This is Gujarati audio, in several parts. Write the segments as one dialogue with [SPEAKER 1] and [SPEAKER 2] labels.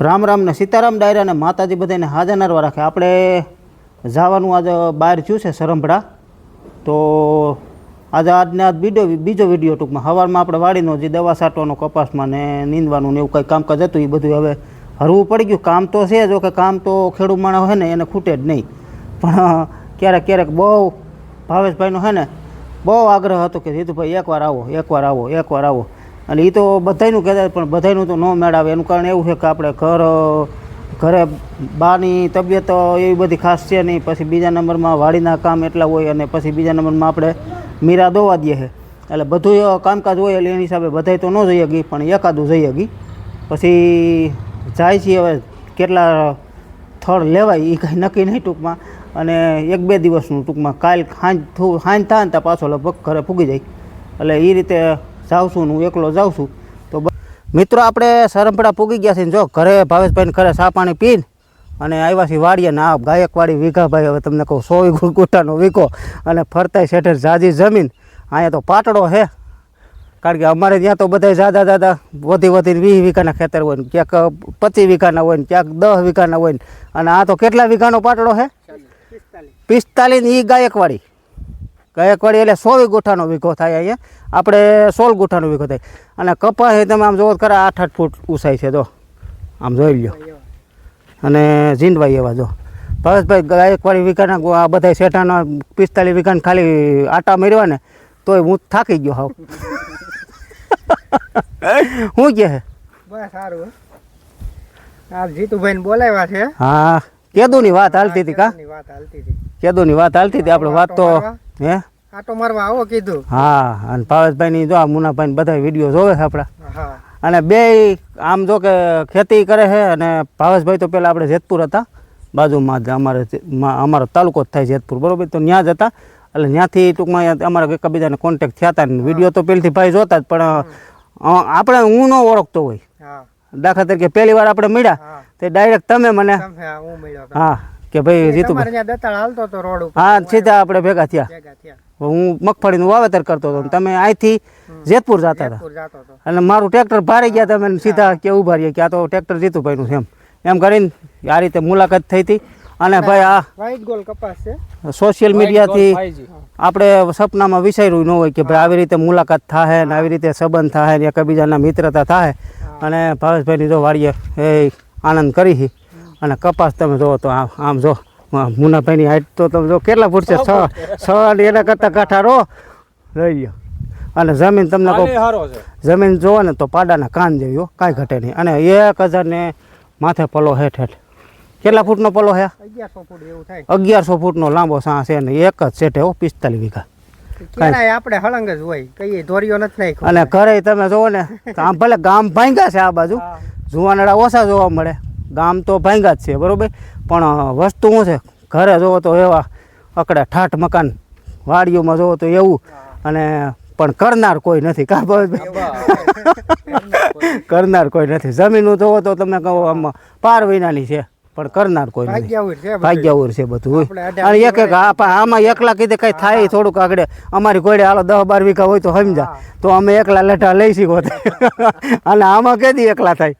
[SPEAKER 1] રામ રામ ને સીતારામ ડાયરાને માતાજી બધાને હાજર નરવા રાખે. આપણે જવાનું આજે બહાર થયું છે સરંભડા. તો આજે આજને આજ બીજો બીજો વીડિયો ટૂંકમાં. સવારમાં આપણે વાડીનો જે દવા છાંટવાનો કપાસમાં ને નીંદવાનું ને એવું કંઈ કામકાજ હતું એ બધું હવે હરવું પડી ગયું. કામ તો છે જો કે કામ તો ખેડૂત માણસ હોય ને એને ખૂટે જ નહીં. પણ ક્યારેક ક્યારેક બહુ ભાવેશભાઈનો છે ને, બહુ આગ્રહ હતો કે જીતુભાઈ, એકવાર આવો એકવાર આવો એકવાર આવો. અને એ તો બધાયનું કહેતા પણ બધાયનું તો ન મેળાવે. એનું કારણ એવું છે કે આપણે ઘર, ઘરે બાની તબિયત એવી બધી ખાસ છે નહીં. પછી બીજા નંબરમાં વાડીના કામ એટલા હોય અને પછી બીજા નંબરમાં આપણે મીરા દોવા દઈએ છે. એટલે બધું કામકાજ હોય એટલે એની હિસાબે બધાય તો ન જઈએ ગઈ પણ એકાદું જઈએ ગઈ પછી જાય છે હવે કેટલા થળ લેવાય એ કંઈ નક્કી નહીં ટૂંકમાં. અને એક બે દિવસનું ટૂંકમાં કાલ થું સાંજ થાય ને ત્યાં પાછો લગભગ ઘરે ફૂગી જાય. એટલે એ રીતે જાઉં છું હું એકલો જાઉં છું, તો મિત્રો આપણે સરમપડા પૂગી ગયા છીએ જો, ઘરે ભાવેશભાઈને ઘરે ચા પાણી પીને અને આવ્યા છીએ વાડીએ ને ગાયકવાડી વીઘાભાઈ, હવે તમને કહું સો ગુટાનો વિકો અને ફરતાય શેઠે જાજી જમીન, અહીંયા તો પાટડો છે. કારણ કે અમારે ત્યાં તો બધા જાદા દાદા વધી વધીને વીસ વીઘાના ખેતર હોય ને, ક્યાંક પચીસ વીઘાના હોય ને, ક્યાંક દસ વીઘાના હોય ને, અને આ તો કેટલા વીઘાનો પાટડો છે? પિસ્તાલીસ. એ ગાયકવાડી. ગાયકવાડી એટલે સો ગુઠાનો વીઘો થાય અહીંયા. આપણે સોળ ગુઠાનો વીઘો થાય. અને કપાસ એ તમે આમ જોવો તો ખરા આઠ આઠ ફૂટ ઊંચાઈ છે જો. આમ જોઈ લ્યો. અને જીંદભાઈ એવા જો. ભરતભાઈ ગાયકવાડી વીઘાના આ બધા શેઠાના પિસ્તાલીસ વીઘાના ખાલી આટા મેળવા ને તોય હું થાકી ગયો હાવ. શું કહે
[SPEAKER 2] બસ સારું આ જીતુભાઈ બોલાવ્યા છે.
[SPEAKER 1] હા. કેદુની વાત હાલતી હતી કા?
[SPEAKER 2] ની વાત હાલતી હતી.
[SPEAKER 1] કેદુની વાત હાલતી હતી. આપણે વાત તો હે?
[SPEAKER 2] આટો મારવા આવો કીધું.
[SPEAKER 1] હા અને ભાવેશભાઈની જો આ મુનાભાઈ બધા વીડિયો જોવે છે આપણા. અને બે આમ જો કે ખેતી કરે છે અને ભાવેશભાઈ તો પહેલાં આપણે જેતપુર હતા. બાજુમાં જ અમારે અમારો તાલુકો જ થાય જેતપુર બરોબર? તો ત્યાં જ હતા. એટલે ત્યાંથી ટૂંકમાં અમારા એકબીજાને કોન્ટેક્ટ થયા હતા ને વીડિયો તો પહેલથી ભાઈ જોતા જ પણ આપણે હું ન ઓળખતો હોય. દાખલા તરીકે પહેલી વાર આપણે મળ્યા તે ડાયરેક્ટ તમે મને
[SPEAKER 2] હા,
[SPEAKER 1] કે ભાઈ જીતુભાઈ.
[SPEAKER 2] તમારે ત્યાં દતાળ હાલતો તો રોડ ઉપર.
[SPEAKER 1] હા સીધા આપણે ભેગા થયા.
[SPEAKER 2] ભેગા થયા.
[SPEAKER 1] હું મગફળીનું વાવેતર કરતો હતો તમે અહીંથી જેતપુર જતા હતા.
[SPEAKER 2] જેતપુર જાતો તો
[SPEAKER 1] અને મારું ટ્રેક્ટર ભારે ગયા તમે સીધા કે ઊભા રહ્યા કે આ તો ટ્રેક્ટર જીતુભાઈનું છે એમ. એમ કરીને આ રીતે મુલાકાત થઈ હતી. અને ભાઈ આ
[SPEAKER 2] વ્હાઈટ ગોલ કપાસ છે.
[SPEAKER 1] સોશિયલ મીડિયાથી આપણે સપનામાં વિચાર્યું ન હોય કે ભાઈ આવી રીતે મુલાકાત થાય ને આવી રીતે સંબંધ થાય ને એકબીજાના મિત્રતા થાય અને ભાવેશભાઈની જો વાડીએ એ આનંદ કરી છે અને કપાસ તમે જોવો તો આમ આમ જો મુનાભાઈની હાઈટ તો તમે જો કેટલા ફૂટ છે? છ છ. અને એના કરતાં કાંઠા રો. લઈ ગયો અને જમીન તમને કહું જમીન જોવો ને તો પાડાના કાન જેવી હો કાંઈ ઘટે નહીં. અને એક હજાર ને માથે પલો હેઠ હેઠ. કેટલા ફૂટનો પલો હે?
[SPEAKER 2] અગિયારસો ફૂટ એવું થાય.
[SPEAKER 1] અગિયારસો ફૂટનો લાંબો સાં છે ને એક જ સેટે હો પિસ્તાલીસ વીઘા.
[SPEAKER 2] આપણે હળંગ જ હોય કઈ ધોરીઓ નથી નાખ્યો.
[SPEAKER 1] અને ઘરે તમે જોવો ને આમ ભલે ગામ ભાંગ્યા છે આ બાજુ. જુવાનડા ઓછા જોવા મળે. ગામ તો ભાંગા જ છે બરોબર? પણ વસ્તુ શું છે? ઘરે જોવો તો એવા અકડા ઠાઠ મકાન વાડીઓમાં જોવો તો એવું. અને પણ કરનાર કોઈ નથી. કા કરનાર કોઈ નથી. જમીનું જોવો તો તમે કહો આમ પાર વિનાની છે પણ કરનાર કોઈ નથી. ભાગ્યાવર છે બધું. અને એક એક આમાં એકલા કીધે કઈ થાય થોડુંક આગળ. અમારી કોડે હાલો દસ બાર વીઘા હોય તો સમજા. તો અમે એકલા લેઠા લઈ શીખો અને આમાં કેદી એકલા થાય?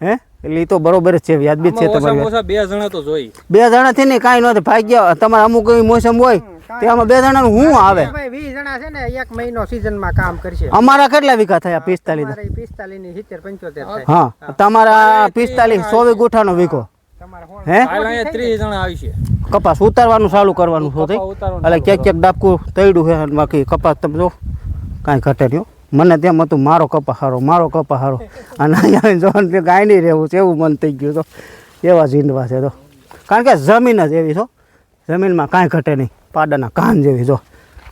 [SPEAKER 1] હે? એટલે એ તો બરોબર જ છે વ્યાજબી છે તમારે.
[SPEAKER 3] બે જણા તો જોઈ.
[SPEAKER 1] બે જણાથી નહીં કાંઈ નથી ભાગ્ય તમારે અમુક એવી મોસમ હોય તેમાં બે બે જણાનું શું આવે?
[SPEAKER 2] વીસ જણા છે ને એક મહિનો સીઝનમાં કામ કરશે.
[SPEAKER 1] અમારા કેટલા વીઘા થયા? પિસ્તાલીસ.
[SPEAKER 2] પિસ્તાલીસની સિત્તેર પંચોતેર
[SPEAKER 1] હા તમારા પિસ્તાલીસ ચોવીસ ગુઠાનો વીઘો. હે?
[SPEAKER 3] ત્રીસ જણા આવશે
[SPEAKER 1] કપાસ ઉતારવાનું ચાલુ કરવાનું
[SPEAKER 3] શું થઈ?
[SPEAKER 1] એટલે ક્યાંક ક્યાંક ડાબકું તૈડું છે બાકી કપાસ તમે જો કાંઈ ઘટે નહીં હો. મને તેમ હતું, મારો કપા હારો, મારો કપા હારો. અને અહીંયા જોવાનું કાંઈ નહીં રહેવું છે, એવું મન થઈ ગયું તો. એવા ઝીંડવા છે તો. કારણ કે જમીન જ એવી છો. જમીનમાં કાંઈ ઘટે નહીં. પાડાના કાન જેવી જો.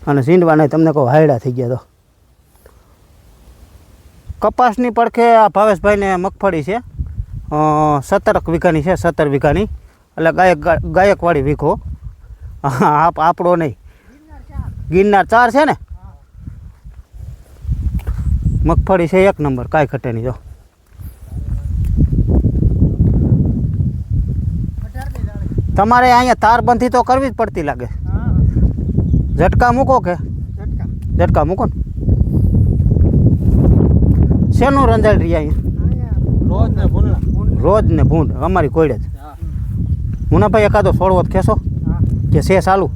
[SPEAKER 1] અને ઝીંડવાને તમને કહો, હાયડા થઈ ગયા તો. કપાસની પડખે આ ભાવેશભાઈને મગફળી છે. સત્તર વીઘાની છે, સત્તર વીઘાની. એટલે ગાયક ગાયકવાળી વીઘો. આપણો નહીં. ગિરનાર ચાર છે ને? મગફળી છે એક નંબર કાંઈ ઘટે નહીં જો. તમારે અહીંયા તારબંધી તો કરવી જ પડતી લાગે. ઝટકા મૂકો કે?
[SPEAKER 2] ઝટકા.
[SPEAKER 1] મૂકો ને. શેનું રંજાડ રહી અહીંયા?
[SPEAKER 3] રોજ ને
[SPEAKER 1] ભૂંડ. અમારી કોઈડે જ. મુનાભાઈ એકાદો સોળવો જ ખેંચો. કે છે ચાલુ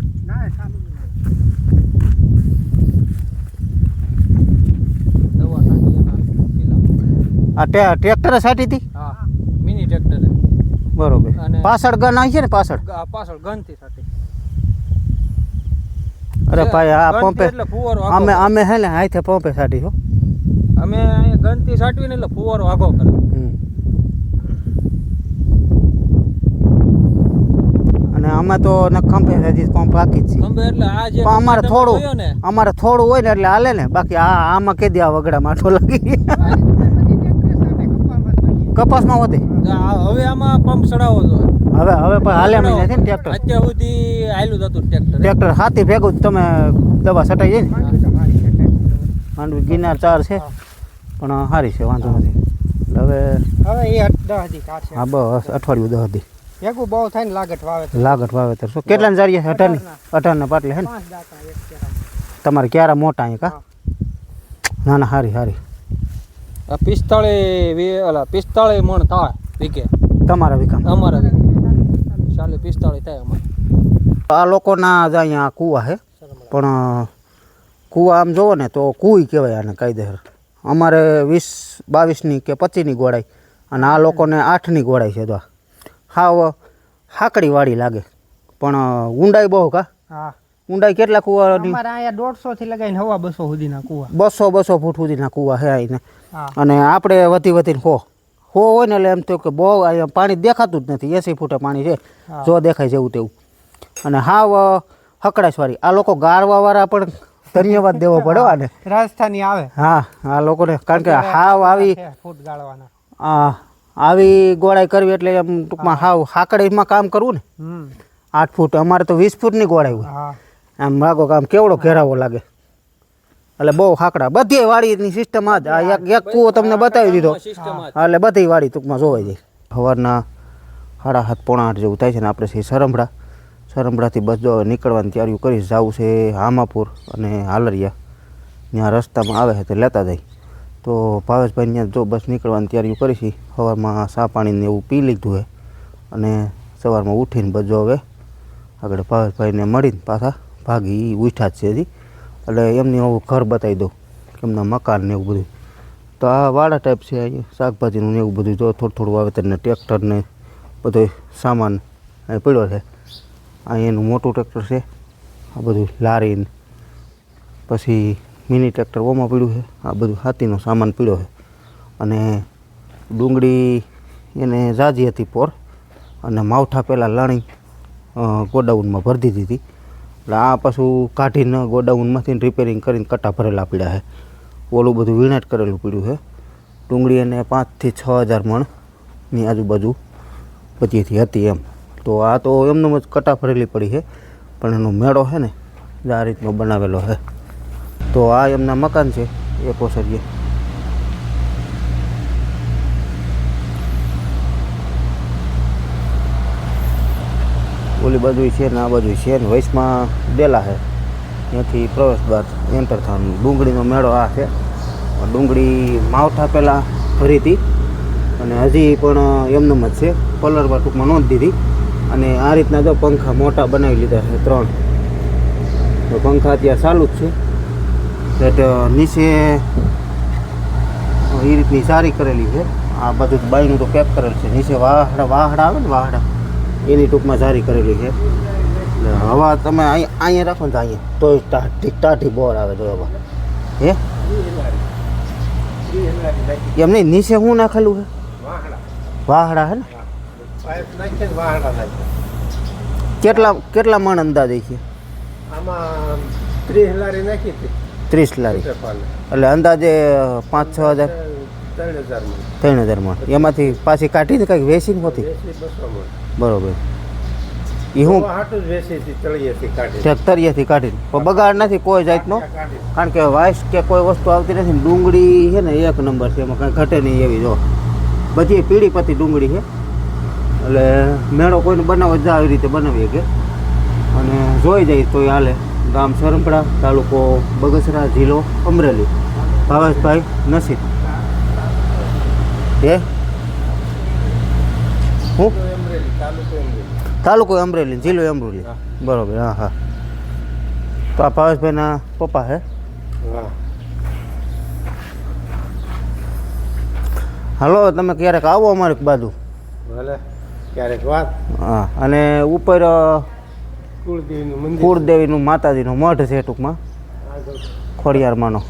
[SPEAKER 3] દવા નાખી એના કિલ્લા.
[SPEAKER 1] આ ટ્રેક્ટરે સાટી હતી?
[SPEAKER 3] હા મિની ટ્રેક્ટર.
[SPEAKER 1] બરોબર. પાછળ ગન આવી છે ને પાછળ?
[SPEAKER 3] પાછળ ગનથી સાટી
[SPEAKER 1] અરે ભાઈ આ પંપે
[SPEAKER 3] ફુવારો
[SPEAKER 1] અમે અમે હે ને હાથે પંપે સાટી છો
[SPEAKER 3] અમે અહીંયા ગનથી સાટવીને એટલે ફુવારો આગો કરે.
[SPEAKER 1] અને અમે તો ખંભે હજી પંપ બાકી જ પણ અમારે થોડું અમારે થોડું હોય ને એટલે હાલે ને. બાકી આ આમાં કે દે આ વગડા માઠો લાગી કપાસમાં
[SPEAKER 3] હોતી હવે આમાં પંપ ચડાવો તો
[SPEAKER 1] હવે હવે પણ હાલે મહિના છે ને ટ્રેક્ટર?
[SPEAKER 3] અત્યાર સુધી હાલ્યું હતું ટ્રેક્ટર.
[SPEAKER 1] ટ્રેક્ટર હાથી ભેગું જ તમે દવા છટાઈ જાય ને? માંડવી ગિરનાર ચાર છે. પણ સારી છે વાંધો નથી. હવે
[SPEAKER 2] હવે એ દસ દી
[SPEAKER 1] હા બસ અઠવાડિયું દસ દી
[SPEAKER 2] ભેગું બહુ થાય ને લાગત વાવે તો.
[SPEAKER 1] લાગત વાવેતર શું કેટલા જારીએ? છે અઢારની. અઢારના પાટલે હે ને. તમારે ક્યારે મોટા અહીં કા? ના ના હારી હારી.
[SPEAKER 3] વી ઓલા પિસ્તાળીસ મણ થાય વીઘે.
[SPEAKER 1] તમારા વિકામ
[SPEAKER 3] અમારા વીઘે. ચાલે પિસ્તાળી થાય અમારે.
[SPEAKER 1] આ લોકોના જ અહીંયા કૂવા છે પણ કૂવા આમ જોવો ને તો કૂઈ કહેવાય આને કાયદેસર. અમારે વીસ બાવીસની કે પચીસની ગોળાઈ અને આ લોકોને આઠની ગોળાઈ છે તો હાવ હાકડી વાળી લાગે. પણ ઊંડાઈ બહુ કા?
[SPEAKER 2] હા.
[SPEAKER 1] ઊંડાઈ કેટલા કુવાની
[SPEAKER 2] અમારે અહીંયા દોઢસો થી લગાવીને હવા બસો સુધીના કુવા.
[SPEAKER 1] બસો બસો ફૂટ સુધીના કુવા છે અહીંને
[SPEAKER 2] હા.
[SPEAKER 1] અને આપણે વધી વધીને હો. હો હોય ને એટલે એમ થયું કે બહુ અહીંયા પાણી દેખાતું જ નથી. એસી ફૂટે પાણી છે. જો દેખાય જેવું તેવું. અને હાવ હકડાશવાળી. આ લોકો ગારવાવાળા પણ ધન્યવાદ દેવો પડે હો આને.
[SPEAKER 2] રાજસ્થાની આવે.
[SPEAKER 1] હા આ લોકોને. કારણ કે હાવ આવી
[SPEAKER 2] ફૂટ ગાળવાના.
[SPEAKER 1] આવી ગોળાઈ કરવી એટલે એમ ટૂંકમાં હાવ હાકડીમાં કામ કરવું ને. આઠ ફૂટ. અમારે તો વીસ ફૂટની ગોળાઈ હોય.
[SPEAKER 2] હા.
[SPEAKER 1] આમ માગો આમ કેવડો ઘેરાવો લાગે. એટલે બહુ હાકડા. બધી વાડીની સિસ્ટમ જ એક એક કૂવો તમને બતાવી દીધો. હા, એટલે બધી વાડી ટૂંકમાં જોવાઈ જાય. સવારના સાડા સાત પોણા આઠ જેવું થાય છે ને આપણે છે સરંભડા. સરંભડાથી બસ જો નીકળવાની તૈયારીઓ કરીશ જવું છે હામાપુર અને હાલરિયા. ત્યાં રસ્તામાં આવે છે તે લેતા જાય. તો ભાવેશભાઈ ત્યાં જો બસ નીકળવાની તૈયારીઓ કરીશી સવારમાં સા પાણીને એવું પી લીધું છે. અને સવારમાં ઉઠીને જો હવે આગળ ભાવેશભાઈને મળીને પાછા ભાગી ઉઠ્યા જ છે હજી. એટલે એમની હું ઘર બતાવી દઉં, એમના મકાન ને એવું બધું. તો આ વાડા ટાઈપ છે અહીંયા, શાકભાજીનું એવું બધું, જો થોડું થોડું વાવેતર ને ટ્રેક્ટર ને બધો સામાન અહીં પડ્યો છે. અહીં એનું મોટું ટ્રેક્ટર છે, આ બધું લારીને પછી મિની ટ્રેક્ટર ઓમાં પડ્યું છે, આ બધું હાથીનો સામાન પડ્યો છે. અને ડુંગળી એને જાજી હતી પોર, અને માવઠા પહેલાં લાણી ગોડાઉનમાં ભરી દીધી હતી. એટલે આ પાછું કાઢીને ગોડાઉનમાંથી રિપેરિંગ કરીને કટા ભરેલા પડ્યા છે. ઓલું બધું વીણાટ કરેલું પડ્યું છે. ડુંગળી એને પાંચથી છ હજાર મણની આજુબાજુ બધીથી હતી એમ. તો આ તો એમનો જ કટા ભરેલી પડી છે, પણ એનો મેળો છે ને, એ આ રીતનો બનાવેલો છે. તો આ એમના મકાન છે એક ઓસરીએ ઓલી બાજુ છે ને આ બાજુ છે ને વૈશમાં ડેલા છે. ત્યાંથી પ્રવેશ દ્વાર એન્ટર થવાનું. ડુંગળીનો મેળો આ છે. ડુંગળી માવઠા પહેલાં ભરી હતી. અને હજી પણ એમનેમ જ છે. કલરમાં ટૂંકમાં નોંધ દીધી. અને આ રીતના જો પંખા મોટા બનાવી લીધા છે ત્રણ. તો પંખા અત્યારે ચાલુ જ છે. એટલે નીચે એ રીતની સારી કરેલી છે. આ બધું બાયનું તો પેક કરેલ છે. નીચે વાહડા વાહડા આવે ને વાહડા. એની ટૂંકમાં જારી કરેલી છે. હવા તમે અહીં અહીંયા રાખો ને તો અહીંયા તોય ટાઢી ટાઢી બોર આવે તો હવા. હે? એમ નહીં નીચે શું નાખેલું છે? વાહડા હે ને? કેટલા કેટલા મણ અંદાજે છે?
[SPEAKER 2] ત્રીસ લારી.
[SPEAKER 1] એટલે અંદાજે પાંચ છ હજાર?
[SPEAKER 2] ત્રણ હજાર
[SPEAKER 1] મણ. એમાંથી પાછી કાઢીને કંઈક વેચીને હોતી? બરોબર. એ હું ટ્રેક્ટરિયાથી કાઢીને. બગાડ નથી કોઈ જાતનો. કારણ કે વાઇસ કે કોઈ વસ્તુ આવતી નથી ડુંગળી છે ને એક નંબર છે એમાં કાંઈ ઘટે નહીં એવી જો. બધી પીળી પતી ડુંગળી છે. એટલે મેળો કોઈને બનાવો જ આવી રીતે બનાવીએ કે. અને જોઈ જાય તોય હાલે. ગામ સરંપડા તાલુકો બગસરા જિલ્લો અમરેલી. ભાવેશભાઈ નસીબ. હે?
[SPEAKER 3] અમરેલી તાલુકો અમરેલી
[SPEAKER 1] જિલ્લો અમરેલી. બરોબર હા હા. તો આ ભાવેશભાઈના પપ્પા હે?
[SPEAKER 3] હા.
[SPEAKER 1] હાલો તમે ક્યારેક આવો અમારી બાજુ?
[SPEAKER 3] ભલે ક્યારેક વાત.
[SPEAKER 1] હા અને ઉપર
[SPEAKER 3] કુળદેવીનું
[SPEAKER 1] કુળદેવીનું માતાજીનું મઠ છે ટૂંકમાં ખોડિયારમાંનો.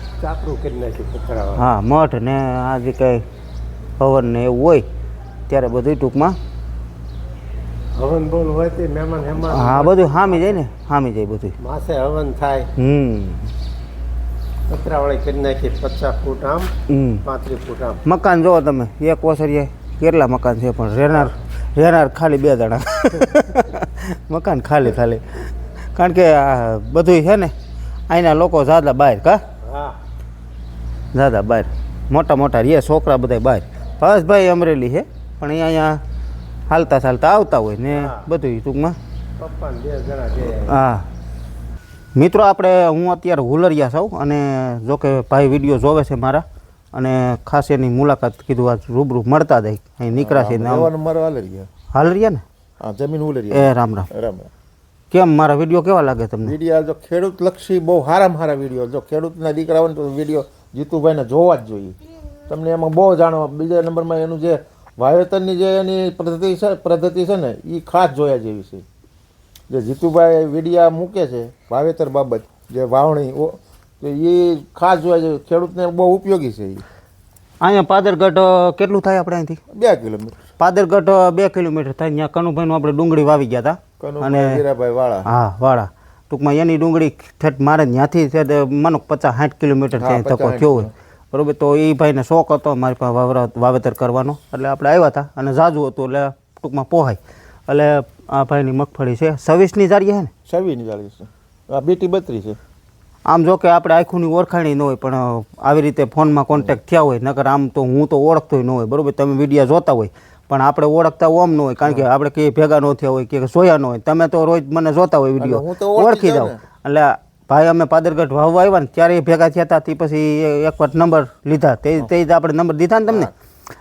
[SPEAKER 1] હા મઠ ને આ જે કંઈ હવન ને એવું હોય ત્યારે બધું ટૂંકમાં
[SPEAKER 3] હવન બોલ હોય તે મહેમાન હેમાન
[SPEAKER 1] હા બધું હામી જાય ને હામી જાય બધું.
[SPEAKER 3] માસે હવન થાય.
[SPEAKER 1] હમ.
[SPEAKER 3] પતરાવાળી કરી નાખી પચાસ ફૂટ આમ પાંત્રીસ ફૂટ આમ.
[SPEAKER 1] મકાન જુઓ તમે એક ઓસરીએ. કેટલા મકાન છે પણ રહેનાર રહેનાર ખાલી બે જણા. મકાન ખાલી ખાલી. કારણ કે આ બધું છે ને અહીંના લોકો જાદા બહાર કા?
[SPEAKER 3] હા.
[SPEAKER 1] દાદા બહાર. મોટા મોટા રે છોકરા બધા બહાર. ભાઈ અમરેલી છે પણ અહીંયા અહીંયા હાલતા ચાલતા આવતા હોય ને. બધું ટૂંકમાં. હા. મિત્રો આપણે હું અત્યારે હુલરિયા છું અને જો કે ભાઈ વીડિયો જોવે છે મારા અને ખાસ એની મુલાકાત કીધું આજ રૂબરૂ મળતા જાય. અહીં
[SPEAKER 4] નીકળાશે હાલરિયા.
[SPEAKER 1] ને?
[SPEAKER 4] હા જમીન હુલરિયા.
[SPEAKER 1] એ રામ રામ.
[SPEAKER 4] રામ
[SPEAKER 1] કેમ મારા વીડિયો કેવા લાગે તમને?
[SPEAKER 4] વીડિયો જો ખેડૂત લક્ષી બહુ સારામાં સારા વીડિયો. જો ખેડૂતના દીકરા હોય તો વીડિયો જીતુભાઈને જોવા જ જોઈએ. તમને એમાં બહુ જાણવા બીજા નંબરમાં એનું જે વાવેતરની જે એની પદ્ધતિ છે પદ્ધતિ છે ને એ ખાસ જોયા જેવી છે. જે જીતુભાઈ વીડિયા મૂકે છે વાવેતર બાબત જે વાવણી તો એ ખાસ જોયા જેવી ખેડૂતને બહુ ઉપયોગી છે એ
[SPEAKER 1] અહીંયા પાદરગઢ કેટલું થાય આપણે અહીંથી?
[SPEAKER 4] બે કિલોમીટર.
[SPEAKER 1] પાદરગઢ બે કિલોમીટર થાય. ત્યાં કનુભાઈનું આપણે ડુંગળી વાવી ગયા હતા
[SPEAKER 4] અને હીરાભાઈ વાળા.
[SPEAKER 1] હા વાળા. ટૂંકમાં એની ડુંગળી ઠેઠ મારે ત્યાંથી છે મને પચાસ સાઠ કિલોમીટર ત્યાં તકો
[SPEAKER 4] 50
[SPEAKER 1] થયો હોય. બરોબર? તો એ ભાઈને શોખ હતો મારી પાસે વાવરા વાવેતર કરવાનો. એટલે આપણે આવ્યા હતા અને ઝાઝું હતું એટલે ટૂંકમાં પોહાય. એટલે આ ભાઈની મગફળી છે. છવ્વીસની જારી છે ને?
[SPEAKER 4] છવ્વીસની જાળી છે. આ બીટી બત્રીસ છે.
[SPEAKER 1] આમ જો કે આપણે આખુંની ઓળખાણી ન હોય પણ આવી રીતે ફોનમાં કોન્ટેક્ટ થયા હોય નકર આમ તો હું તો ઓળખતો ન હોય બરાબર? તમે વીડિયો જોતા હોય પણ આપણે ઓળખતા ઓમ ન હોય કારણ કે આપણે કે ભેગા ન થયા હોય કે જોયા ન હોય. તમે તો રોજ મને જોતા હોય વીડિયો.
[SPEAKER 4] ઓળખી
[SPEAKER 1] જાઓ એટલે ભાઈ અમે પાદરગઢ વાવવા આવ્યા ને ત્યારે ભેગા થયા હતા તે પછી એક વાર નંબર લીધા. તે તે જ આપણે નંબર દીધા ને તમને?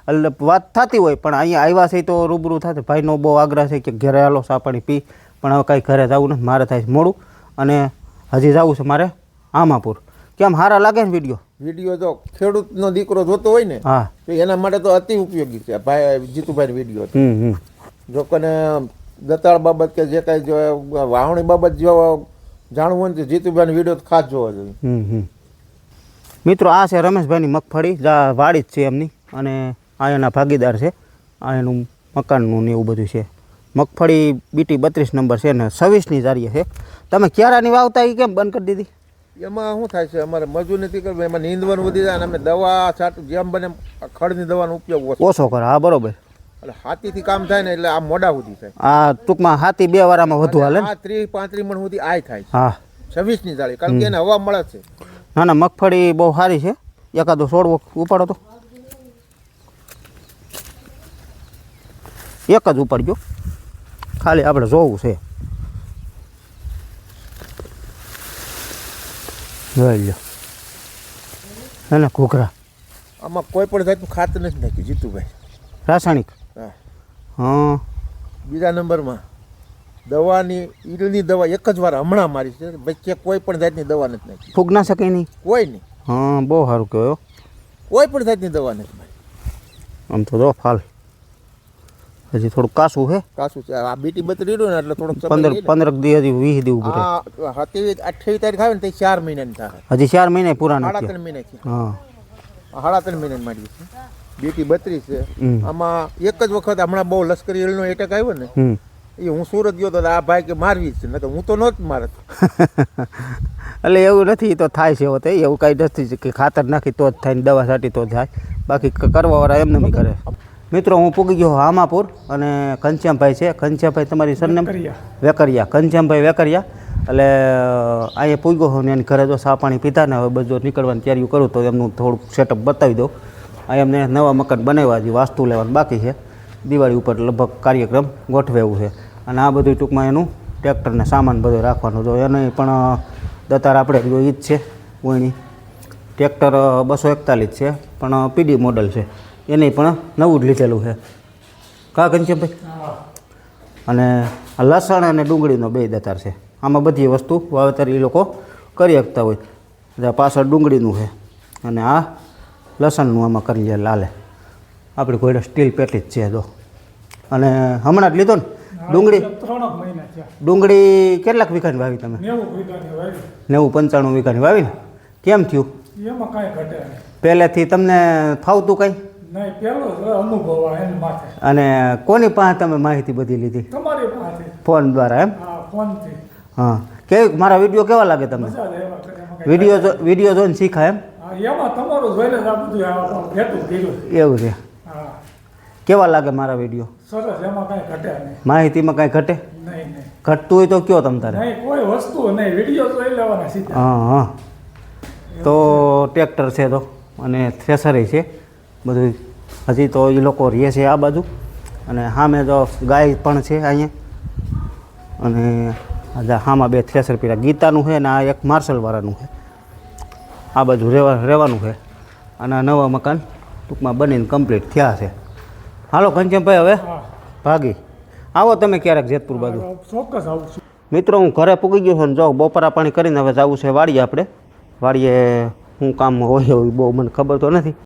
[SPEAKER 1] એટલે વાત થતી હોય પણ અહીંયા આવ્યા છે તો રૂબરૂ થાય ભાઈનો બહુ આગ્રહ છે કે ઘરે હાલો ચા પાણી પી પણ હવે કાંઈ ઘરે જવું નથી મારે થાય છે મોડું. અને હજી જવું છે મારે આમાપુર. કેમ સારા લાગે ને વીડિયો?
[SPEAKER 4] વીડિયો જો ખેડૂતનો દીકરો જોતો હોય ને
[SPEAKER 1] હા.
[SPEAKER 4] તો એના માટે તો અતિ ઉપયોગી છે. ભાઈ જીતુભાઈ વીડિયો જો કોને દતાળ બાબત કે જે કાંઈ જો વાવણી બાબત જો જાણવું હોય ને તો જીતુભાઈનો વીડિયો ખાસ જોવા જોઈએ.
[SPEAKER 1] હમ હમ. મિત્રો આ છે રમેશભાઈની મગફળી. જા વાડી જ છે એમની. અને આ એના ભાગીદાર છે. આ એનું મકાનનું ને એવું બધું છે. મગફળી બીટી બત્રીસ નંબર છે ને છવ્વીસની જારીએ છે. તમે ક્યારાની વાવતા એ કેમ બંધ કરી દીધી?
[SPEAKER 4] એમાં શું થાય છે? અમારે મજૂર નથી કરવું. એમાં નીંદવાનું વધી જાય અને અમે દવા છાંટ જેમ બને ખડની દવાનો ઉપયોગ ઓછો
[SPEAKER 1] કરે. હા બરોબર.
[SPEAKER 4] એટલે હાથીથી કામ થાય ને એટલે આ મોડા સુધી થાય.
[SPEAKER 1] આ ટૂંકમાં હાથી બે વારામાં વધુ હાલે ને?
[SPEAKER 4] આ ત્રીસ પાંત્રીસ મણ સુધી આય થાય હા
[SPEAKER 1] હા.
[SPEAKER 4] છવ્વીસની ચાલી કારણ કે એને હવા મળે છે.
[SPEAKER 1] ના ના મગફળી બહુ સારી છે. એકાદો છોડવો ઉપાડો તો. એક જ ઉપાડજો. ખાલી આપણે જોવું છે. જોઈ લો એને ઘૂઘરા.
[SPEAKER 4] આમાં કોઈ પણ જાતનું ખાતર નથી નાખ્યું જીતુભાઈ.
[SPEAKER 1] રાસાયણિક?
[SPEAKER 4] હા.
[SPEAKER 1] હા
[SPEAKER 4] બીજા નંબરમાં દવાની ઈડની દવા એક જ વાર હમણાં મારી છે. વચ્ચે કોઈ પણ જાતની દવા નથી નાખી.
[SPEAKER 1] ફૂગ ના શકે નહીં
[SPEAKER 4] કોઈ નહીં.
[SPEAKER 1] હા બહુ સારું કહેવાય
[SPEAKER 4] કોઈ પણ જાતની દવા નથી મારી.
[SPEAKER 1] આમ તો દો ફાલ. હજી થોડું કાસું છે
[SPEAKER 4] કાસું છે. આ બીટી બતરી રહ્યું ને એટલે થોડુંક
[SPEAKER 1] પંદર પંદર દી હજી વીસ દી ઉભું હા
[SPEAKER 4] આ અઠ્યાવીસ તારીખ આવે ને તે ચાર મહિનાની થાય.
[SPEAKER 1] હજી ચાર મહિને પૂરા
[SPEAKER 4] સાડા ત્રણ મહિના
[SPEAKER 1] હા.
[SPEAKER 4] સાડા ત્રણ મહિનાની માંડી છે. બીટી બત્રીસ છે. આમાં એક જ વખત હમણાં બહુ લશ્કરી એલનો એટેક આવ્યો ને એ હું સુરત ગયો તો આ ભાઈ કે મારવી જ છે નહીં હું તો નહોત મારત.
[SPEAKER 1] એટલે એવું નથી તો થાય છે હોતે એવું કાંઈ નથી કે ખાતર નાખી તો જ થાય ને દવા છાંટી તો જ થાય. બાકી કરવાવાળા એમને બી કરે. મિત્રો હું પૂગી ગયો હામાપુર અને ઘનશ્યામભાઈ છે. ઘનશ્યામભાઈ તમારી સરનેમ? વેકરિયા. ઘનશ્યામભાઈ વેકરિયા. એટલે અહીંયા પૂગ્યો હું ને એની ઘરે જો સા પાણી પીધા ને હવે બધું નીકળવાની તૈયારીઓ કરું તો એમનું થોડુંક સેટઅપ બતાવી દઉં. આ એમને નવા મકાન બનાવ્યા જે વાસ્તુ લેવાનું બાકી છે. દિવાળી ઉપર લગભગ કાર્યક્રમ ગોઠવે એવું છે. અને આ બધું ટૂંકમાં એનું ટ્રેક્ટરને સામાન બધો રાખવાનો જો એને પણ દતાર આપણે જો ઈ જ છે ઓયણી ટ્રેક્ટર બસો એકતાલીસ છે, પણ પીડી મોડલ છે. એને પણ નવું જ લીધેલું છે. કા ભાઈ અને લસણ અને ડુંગળીનો બે દતાર છે. આમાં બધી વસ્તુ વાવેતર એ લોકો કરી શકતા હોય. પાછળ ડુંગળીનું છે. અને આ લસણનું આમાં કરી લે લાલે. આપણી કોઈ સ્ટીલ પેટલી જ છે દો અને હમણાં જ લીધો ને? ડુંગળી? ડુંગળી કેટલાક વીઘાની વાવી તમે?
[SPEAKER 5] નેવું
[SPEAKER 1] પંચાણું વીઘાની વાવી ને કેમ થયું? પહેલેથી તમને ફાવતું કંઈ? અને કોની પાસે તમે માહિતી બધી લીધી? ફોન દ્વારા એમ? હા કે મારા વીડિયો કેવા લાગે તમને?
[SPEAKER 5] કાંઈ
[SPEAKER 1] વીડિયો વીડિયો જોઈને શીખાય એમ?
[SPEAKER 5] એમાં તમારું જોઈને જ આ બધું ભેટું કર્યું
[SPEAKER 1] એવું છે? કેવા લાગે મારા વીડિયો?
[SPEAKER 5] સરસ એમાં કાંઈ ઘટે નહીં.
[SPEAKER 1] માહિતીમાં કાંઈ ઘટે?
[SPEAKER 5] નહીં
[SPEAKER 1] ઘટતું હોય તો કયો તમ તારે?
[SPEAKER 5] નહીં કોઈ વસ્તુ નહીં. વીડિયો જોઈ લેવાના સીધા.
[SPEAKER 1] હા હા. તો ટ્રેક્ટર છે તો અને થ્રેસરે છે. બધું હજી તો એ લોકો રહે છે આ બાજુ. અને સામે તો ગાય પણ છે અહીંયા. અને હામાં બે થ્રેસર પીડા. ગીતાનું છે અને આ એક માર્શલવાળાનું છે. આ બાજુ રહેવા રહેવાનું છે. અને આ નવા મકાન ટૂંકમાં બનીને કમ્પ્લીટ થયા છે. હાલો ઘનશ્યામભાઈ હવે ભાગી. આવો તમે ક્યારેક જેતપુર બાજુ.
[SPEAKER 5] ચોક્કસ આવું છું.
[SPEAKER 1] મિત્રો હું ઘરે પૂગી ગયો છું ને જો બપોરા પાણી કરીને હવે જવું છે વાડીએ આપણે. વાડીએ શું કામ હોય એવું બહુ મને ખબર તો નથી.